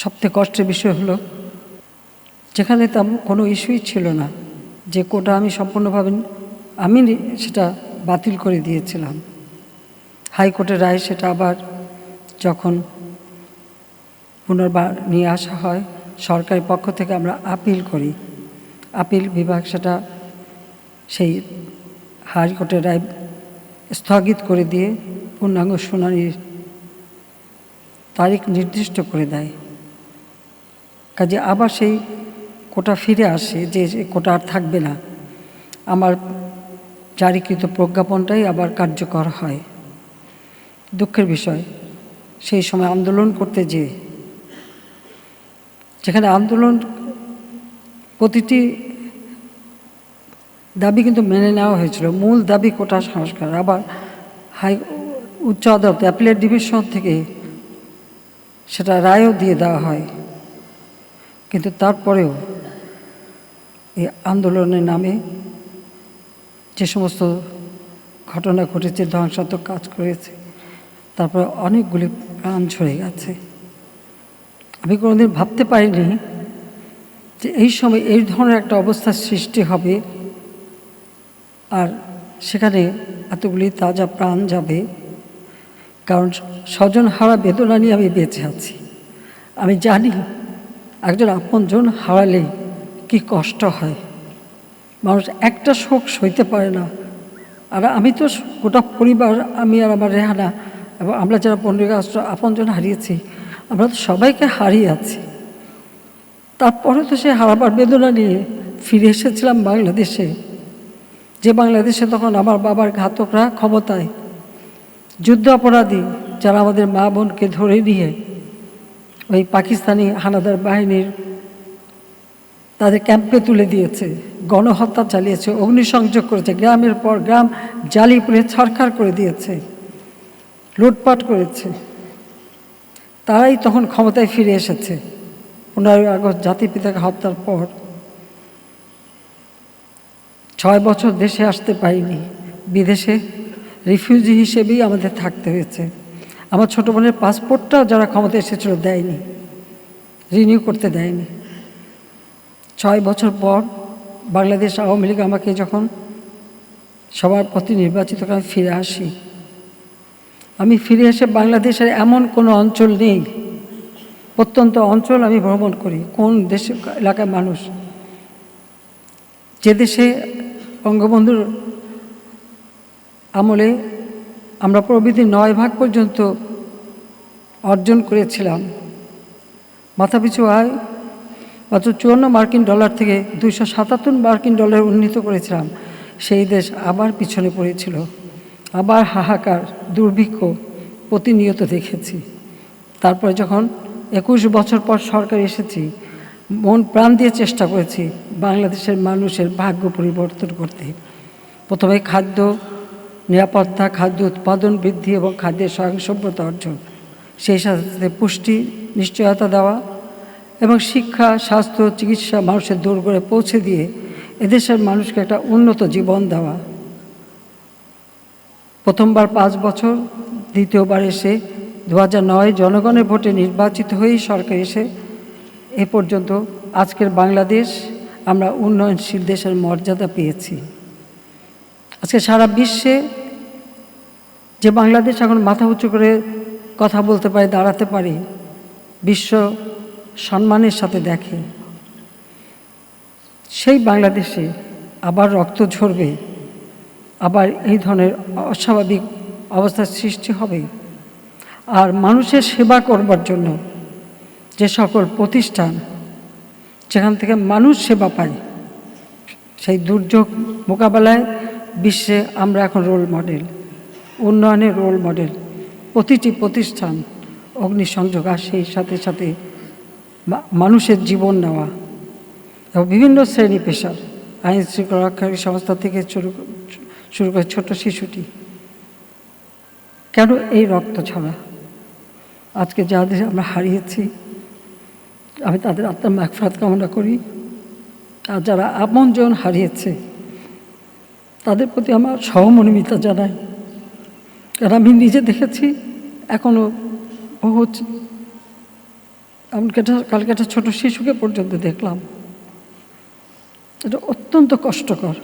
সবথেকে কষ্টের বিষয় হলো, যেখানে তেমন কোনো ইস্যুই ছিল না, যে কোটা আমি সম্পূর্ণভাবে আমি সেটা বাতিল করে দিয়েছিলাম। হাইকোর্টের রায় সেটা আবার যখন পুনর্বার নিয়ে আসা হয়, সরকারের পক্ষ থেকে আমরা আপিল করি। আপিল বিভাগ সেটা সেই হাইকোর্টের রায় স্থগিত করে দিয়ে পূর্ণাঙ্গ শুনানির তারিখ নির্দিষ্ট করে দেয়। কাজে আবার সেই কোটা ফিরে আসে যে কোটা আর থাকবে না। আমার জারিকৃত প্রজ্ঞাপনটাই আবার কার্যকর হয়। দুঃখের বিষয়, সেই সময় আন্দোলন করতে যে যেখানে আন্দোলন প্রতিটি দাবি কিন্তু মেনে নেওয়া হয়েছিল। মূল দাবি কোটা সংস্কার। আবার হাই, উচ্চ আদালত অ্যাপিলেট ডিভিশন থেকে সেটা রায়ও দিয়ে দেওয়া হয়। কিন্তু তারপরেও এই আন্দোলনের নামে যে সমস্ত ঘটনা ঘটেছে, ধ্বংসাত্মক কাজ করেছে, তারপরে অনেকগুলি প্রাণ ঝরে গেছে। আমি কোনোদিন ভাবতে পারিনি যে এই সময় এই ধরনের একটা অবস্থার সৃষ্টি হবে আর সেখানে এতগুলি তাজা প্রাণ যাবে। কারণ স্বজন হারা বেদনা নিয়ে আমি বেঁচে আছি। আমি জানি একজন আপনজন হারালে কি কষ্ট হয়? মানুষ একটা শোক সইতে পারে না। আর আমি তো গোটা পরিবার, আমি আর আমার রেহানা এবং আমরা যারা পনেরোই আগস্ট আপনজন হারিয়েছি, আমরা তো সবাইকে হারিয়ে আছি। তারপরে তো সে হারাবার বেদনা নিয়ে ফিরে এসেছিলাম বাংলাদেশে। যে বাংলাদেশে তখন আমার বাবার ঘাতকরা ক্ষমতায় যুদ্ধ অপরাধী যারা আমাদের মা বোনকে ধরে নিয়ে ওই পাকিস্তানি হানাদার বাহিনীর তাদের ক্যাম্পে তুলে দিয়েছে, গণহত্যা চালিয়েছে, অগ্নিসংযোগ করেছে, গ্রামের পর গ্রাম জালিপুরে ছারখার করে দিয়েছে, লুটপাট করেছে। তারাই তখন ক্ষমতায় ফিরে এসেছে। পনেরোই আগস্ট জাতিপিতাকে হত্যার পর ছয় বছর দেশে আসতে পারিনি। বিদেশে রিফিউজি হিসেবেই আমাদের থাকতে হয়েছে। আমার ছোটো বোনের পাসপোর্টটাও যারা ক্ষমতা এসেছিল দেয়নি রিনিউ করতে দেয়নি। ছয় বছর পর বাংলাদেশ আওয়ামী লীগ আমাকে যখন সবার প্রতি নির্বাচিত করে ফিরে আসি। আমি ফিরে এসে বাংলাদেশের এমন কোনো অঞ্চল নেই, প্রত্যন্ত অঞ্চল আমি ভ্রমণ করি, কোন দেশে, এলাকার মানুষ। যে দেশে বঙ্গবন্ধুর আমলে আমরা প্রবৃদ্ধি নয় ভাগ পর্যন্ত অর্জন করেছিলাম। মাথাপিছু আয়, মাত্র চুয়ান্ন মার্কিন ডলার থেকে দুইশো সাতাত্তর মার্কিন ডলার উন্নীত করেছিলাম। সেই দেশ আবার পিছনে পড়েছিল। আবার হাহাকার, দুর্ভিক্ষ প্রতিনিয়ত দেখেছি। তারপরে যখন একুশ বছর পর সরকার এসেছি, মন প্রাণ দিয়ে চেষ্টা করেছি বাংলাদেশের মানুষের ভাগ্য পরিবর্তন করতে। প্রথমে খাদ্য নিরাপত্তা, খাদ্য উৎপাদন বৃদ্ধি এবং খাদ্যের স্বয়ংসম্পতা অর্জন। সেই সাথে সাথে পুষ্টি, নিশ্চয়তা দেওয়া এবং শিক্ষা, স্বাস্থ্য, চিকিৎসা মানুষের দূর করে পৌঁছে দিয়ে এদেশের মানুষকে একটা উন্নত জীবন দেওয়া। প্রথমবার পাঁচ বছর, দ্বিতীয়বার এসে দু নয় জনগণের ভোটে নির্বাচিত হয়েই সরকার এসে এ পর্যন্ত আজকের বাংলাদেশ আমরা উন্নয়নশীল দেশের মর্যাদা পেয়েছি। আজকে সারা বিশ্বে যে বাংলাদেশ এখন মাথা উঁচু করে কথা বলতে পারে, দাঁড়াতে পারে, বিশ্ব সম্মানের সাথে দেখে, সেই বাংলাদেশে আবার রক্ত ঝরবে, আবার এই ধরনের অস্বাভাবিক অবস্থার সৃষ্টি হবে। আর মানুষের সেবা করবার জন্য যে সকল প্রতিষ্ঠান, যেখান থেকে মানুষ সেবা পায়, সেই দুর্যোগ মোকাবেলায় বিশ্বে আমরা এখন রোল মডেল উন্নয়নের রোল মডেল প্রতিটি প্রতিষ্ঠান অগ্নিসংযোগ আর সেই সাথে সাথে মানুষের জীবন নেওয়া এবং বিভিন্ন শ্রেণি পেশার আইন শৃঙ্খলা রক্ষাকারী সংস্থা থেকে শুরু শুরু করে ছোট শিশুটি। কেন এই রক্ত ছড়া? আজকে যাদের আমরা হারিয়েছি, আমি তাদের আত্মার মাগফাত কামনা করি। আর যারা আপনজন হারিয়েছে তাদের প্রতি আমার সহমর্মিতা জানাই। কারণ আমি নিজে দেখেছি এখনও বহু এমনকি একটা, কালকে একটা ছোটো শিশুকে পর্যন্ত দেখলাম। এটা অত্যন্ত কষ্টকর।